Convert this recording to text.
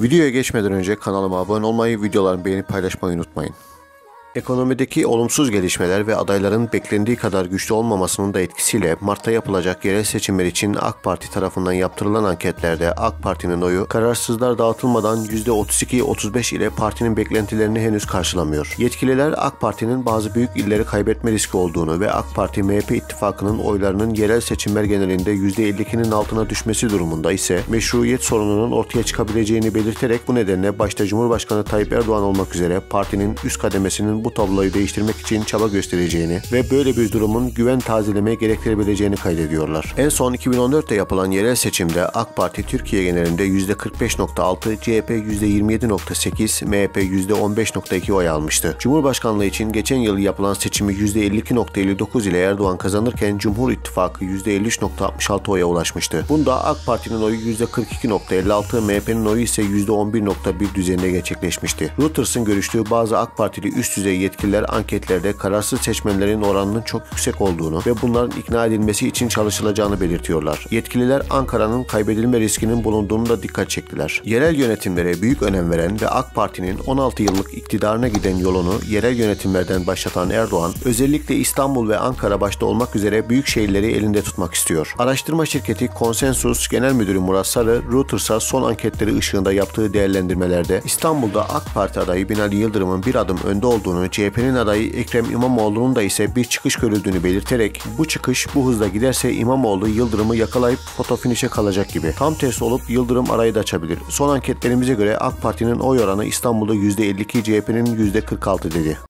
Videoya geçmeden önce kanalıma abone olmayı, videolarımı beğenip paylaşmayı unutmayın. Ekonomideki olumsuz gelişmeler ve adayların beklendiği kadar güçlü olmamasının da etkisiyle Mart'ta yapılacak yerel seçimler için AK Parti tarafından yaptırılan anketlerde AK Parti'nin oyu kararsızlar dağıtılmadan %32-35 ile partinin beklentilerini henüz karşılamıyor. Yetkililer AK Parti'nin bazı büyük illeri kaybetme riski olduğunu ve AK Parti-MHP ittifakının oylarının yerel seçimler genelinde %52'nin altına düşmesi durumunda ise meşruiyet sorununun ortaya çıkabileceğini belirterek bu nedenle başta Cumhurbaşkanı Tayyip Erdoğan olmak üzere partinin üst kademesinin bu tabloyu değiştirmek için çaba göstereceğini ve böyle bir durumun güven tazelemeye gerektirebileceğini kaydediyorlar. En son 2014'te yapılan yerel seçimde AK Parti Türkiye genelinde %45.6, CHP %27.8, MHP %15.2 oy almıştı. Cumhurbaşkanlığı için geçen yıl yapılan seçimi %52.59 ile Erdoğan kazanırken Cumhur İttifakı %53.66 oya ulaşmıştı. Bunda AK Parti'nin oyu %42.56, MHP'nin oyu ise %11.1 düzeyinde gerçekleşmişti. Reuters'ın görüştüğü bazı AK Partili üst düzey yetkililer anketlerde kararsız seçmenlerin oranının çok yüksek olduğunu ve bunların ikna edilmesi için çalışılacağını belirtiyorlar. Yetkililer Ankara'nın kaybedilme riskinin bulunduğunu da dikkat çektiler. Yerel yönetimlere büyük önem veren ve AK Parti'nin 16 yıllık iktidarına giden yolunu yerel yönetimlerden başlatan Erdoğan, özellikle İstanbul ve Ankara başta olmak üzere büyük şehirleri elinde tutmak istiyor. Araştırma şirketi Konsensus Genel Müdürü Murat Sarı, Reuters'a son anketleri ışığında yaptığı değerlendirmelerde İstanbul'da AK Parti adayı Binali Yıldırım'ın bir adım önde olduğunu, CHP'nin adayı Ekrem İmamoğlu'nun da ise bir çıkış görüldüğünü belirterek bu çıkış bu hızla giderse İmamoğlu Yıldırım'ı yakalayıp fotofinişe kalacak gibi. Tam tersi olup Yıldırım arayı da açabilir. Son anketlerimize göre AK Parti'nin oy oranı İstanbul'da %52, CHP'nin %46 dedi.